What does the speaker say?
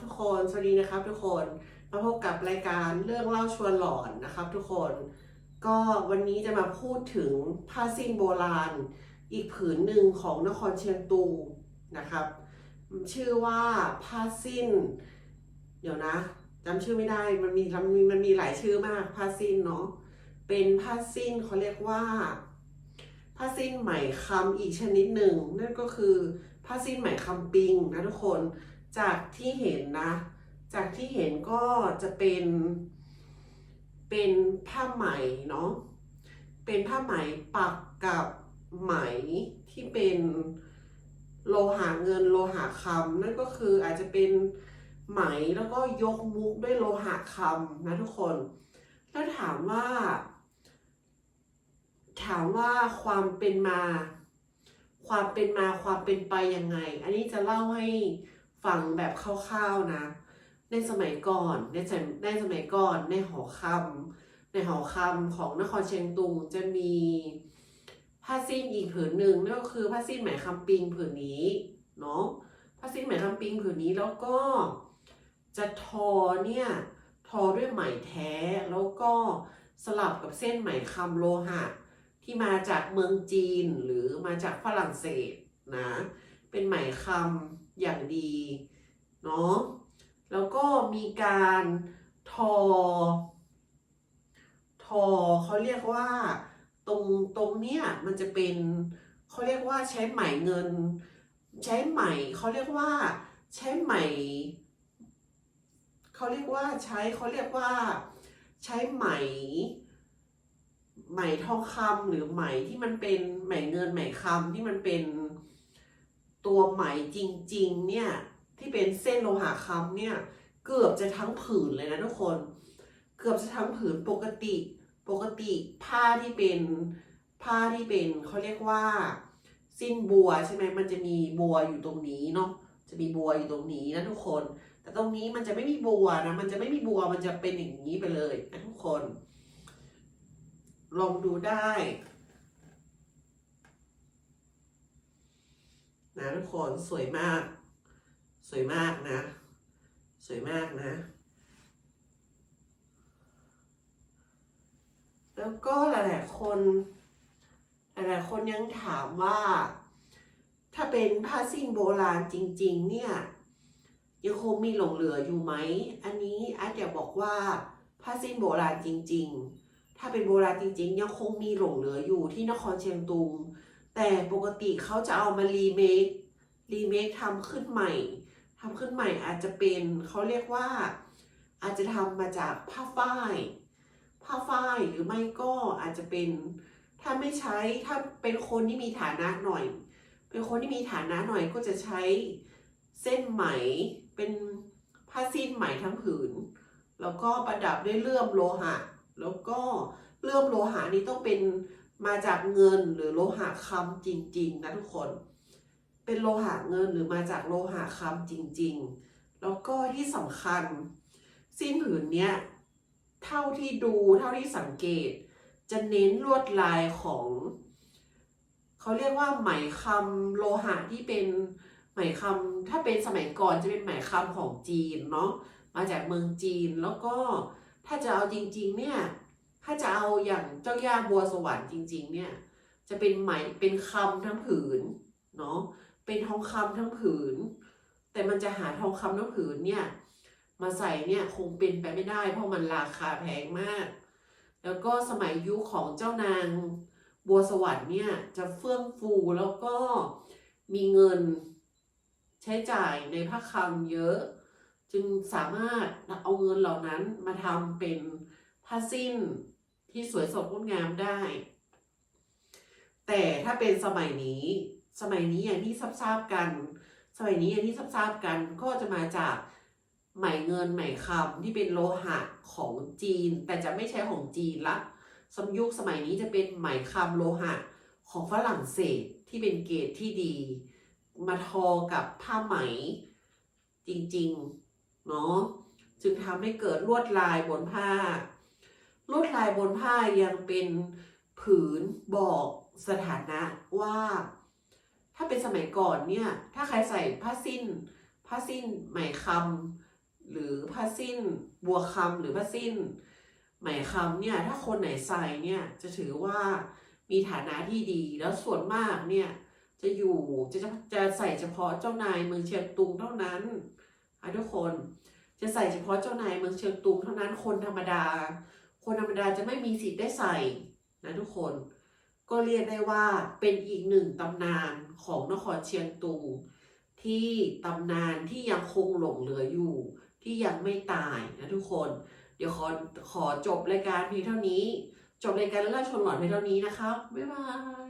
ทุกคนสวัสดีนะครับทุกคนมาพบกับรายการเรื่องเล่าชวนหลอนนะครับ ทุกคน ก็วันนี้จะมาพูดถึงผ้าสิ้นโบราณ อีกผืนหนึ่งของนครเชียงตูนะครับ ชื่อว่าผ้าสิ้น เดี๋ยวนะจำชื่อไม่ได้มันมีมันมีมันมีหลายชื่อมากผ้าสิ้นเนาะเป็นผ้าสิ้นเขาเรียกว่าผ้าสิ้นไหมคำอีกชนิดหนึ่งนั่นก็คือผ้าสิ้นไหมคำปิงนะทุกคน จากที่เห็นนะ จากที่เห็นก็จะเป็นเป็นผ้าไหมเนาะ เป็นผ้าไหมปักกับไหมที่เป็นโลหะเงินโลหะคำนั่นก็คืออาจจะเป็นไหมแล้วก็ยกมุกด้วยโลหะคำนะทุกคน แล้วถามว่า ถามว่าความเป็นมา ความเป็นมาความเป็นไปยังไง อันนี้จะเล่าให้ ฟังแบบคร่าวๆนะ ในสมัยก่อนในสมัยในสมัยก่อนในหอคำในหอคำของนครเชียงตุงจะมีผ้าสิ้นอีกผืนหนึ่งนั่นก็คือผ้าสิ้นไหมคำปิงผืนนี้เนาะผ้าสิ้นไหมคำปิงผืนนี้แล้วก็จะทอเนี่ยทอด้วยไหมแท้แล้วก็สลับกับเส้นไหมคำโลหะ ที่มาจากเมืองจีนหรือมาจากฝรั่งเศสนะ เป็นไหมคำอย่างดีเนาะแล้วก็มีการทอ ทอเขาเรียกว่า ตรงตรงเนี้ยมันจะเป็นเขาเรียกว่าใช้ไหมเงิน ใช้ไหมเขาเรียกว่า ใช้ไหมเขาเรียกว่าใช้เขาเรียกว่า ใช้ไหม ไหมทองคำหรือไหมที่มันเป็นไหมเงินไหมคำที่มันเป็น ตัวไหมจริงๆเนี่ยที่เป็นเส้นโลหะคำเนี่ยเกือบจะทั้งผืนเลยนะทุกคน เกือบจะทั้งผืนปกติปกติผ้าที่เป็นผ้าที่เป็นเขาเรียกว่า สิ้นบัวใช่ไหมมันจะมีบัวอยู่ตรงนี้เนาะจะมีบัวอยู่ตรงนี้นะทุกคน แต่ตรงนี้มันจะไม่มีบัวนะมันจะไม่มีบัวมันจะเป็นอย่างนี้ไปเลยนะทุกคน ลองดูได้ นะทุกคนสวยมาก สวยมากนะ สวยมากนะ แล้วก็หลายๆคน หลายๆคนยังถามว่า ถ้าเป็นผ้าสิ้นโบราณจริง ๆ เนี่ยยังคงมีหลงเหลืออยู่ไหม อันนี้อาจจะบอกว่าผ้าสิ้นโบราณจริง ๆ ถ้าเป็นโบราณจริง ๆ ยังคงมีหลงเหลืออยู่ที่นครเชียงตุง แต่ปกติเขาจะเอามารีเมครีเมคทำขึ้นใหม่ทำขึ้นใหม่อาจจะเป็นเขาเรียกว่า อาจจะทำมาจากผ้าฝ้ายผ้าฝ้ายหรือไม่ก็อาจจะเป็นถ้าไม่ใช้ถ้าเป็นคนที่มีฐานะหน่อย เป็นคนที่มีฐานะหน่อยก็จะใช้เส้นไหมเป็นผ้าสิ้นไหมทั้งผืน แล้วก็ประดับด้วยเลื่อมโลหะ แล้วก็เลื่อมโลหะนี้ต้องเป็น มาจากเงินหรือโลหะคำจริง ๆ นะทุกคน เป็นโลหะเงินหรือมาจากโลหะคำจริง ๆ แล้วก็ที่สำคัญสิ้นผืนเนี้ยเท่าที่ดูเท่าที่สังเกต จะเน้นลวดลายของเขาเรียกว่าไหมคำโลหะที่เป็นไหมคำถ้าเป็นสมัยก่อนจะเป็นไหมคำของจีนเนาะมาจากเมืองจีนแล้วก็ถ้าจะเอาจริง ๆ เนี่ย ถ้าจะเอาอย่างเจ้าย่าบัวสวรรค์จริง ๆ เนี่ย จะเป็นไหมเป็นคำทั้งผืนเนาะเป็นทองคำทั้งผืน แต่มันจะหาทองคำทั้งผืนเนี่ยมาใส่เนี่ยคงเป็นไปไม่ได้ เพราะมันราคาแพงมาก แล้วก็สมัยยุคของเจ้านางบัวสวรรค์เนี่ยจะเฟื่องฟูแล้วก็มีเงินใช้จ่ายในพระคลังเยอะ จึงสามารถเอาเงินเหล่านั้นมาทำเป็นผ้าสิ้น ที่สวยสดงดงามได้ แต่ถ้าเป็นสมัยนี้ สมัยนี้อย่างที่ทราบกัน สมัยนี้อย่างที่ทราบกันก็จะมาจากไหมเงินไหมคำที่เป็นโลหะของจีน แต่จะไม่ใช่ของจีนละสมยุคสมัยนี้จะเป็นไหมคำโลหะของฝรั่งเศสที่เป็นเกรดที่ดี มาทอกับผ้าไหมจริงๆเนาะจึงทำให้เกิดลวดลายบนผ้า ลวดลายบนผ้ายังเป็นผืนบอกสถานะว่า ถ้าเป็นสมัยก่อนเนี่ย ถ้าใครใส่ผ้าสิ้น ผ้าสิ้นไหมคำหรือผ้าสิ้นบัวคำหรือผ้าสิ้นไหมคำเนี่ย ถ้าคนไหนใส่เนี่ยจะถือว่ามีฐานะที่ดีแล้วส่วนมากเนี่ยจะอยู่จะจะจะใส่เฉพาะเจ้านายเมืองเชียงตุงเท่านั้นทุกคนจะใส่เฉพาะเจ้านายเมืองเชียงตุงเท่านั้นคนธรรมดา คนธรรมดาจะไม่มีสิทธิ์ได้ใส่นะทุกคน ก็เรียกได้ว่าเป็นอีกหนึ่งตำนานของนครเชียงตุง ที่ตำนานที่ยังคงหลงเหลืออยู่ ที่ยังไม่ตายนะทุกคน เดี๋ยวขอขอจบรายการเพียงเท่านี้ จบรายการเล่าชนหลอนเพียงเท่านี้นะครับบ๊ายบาย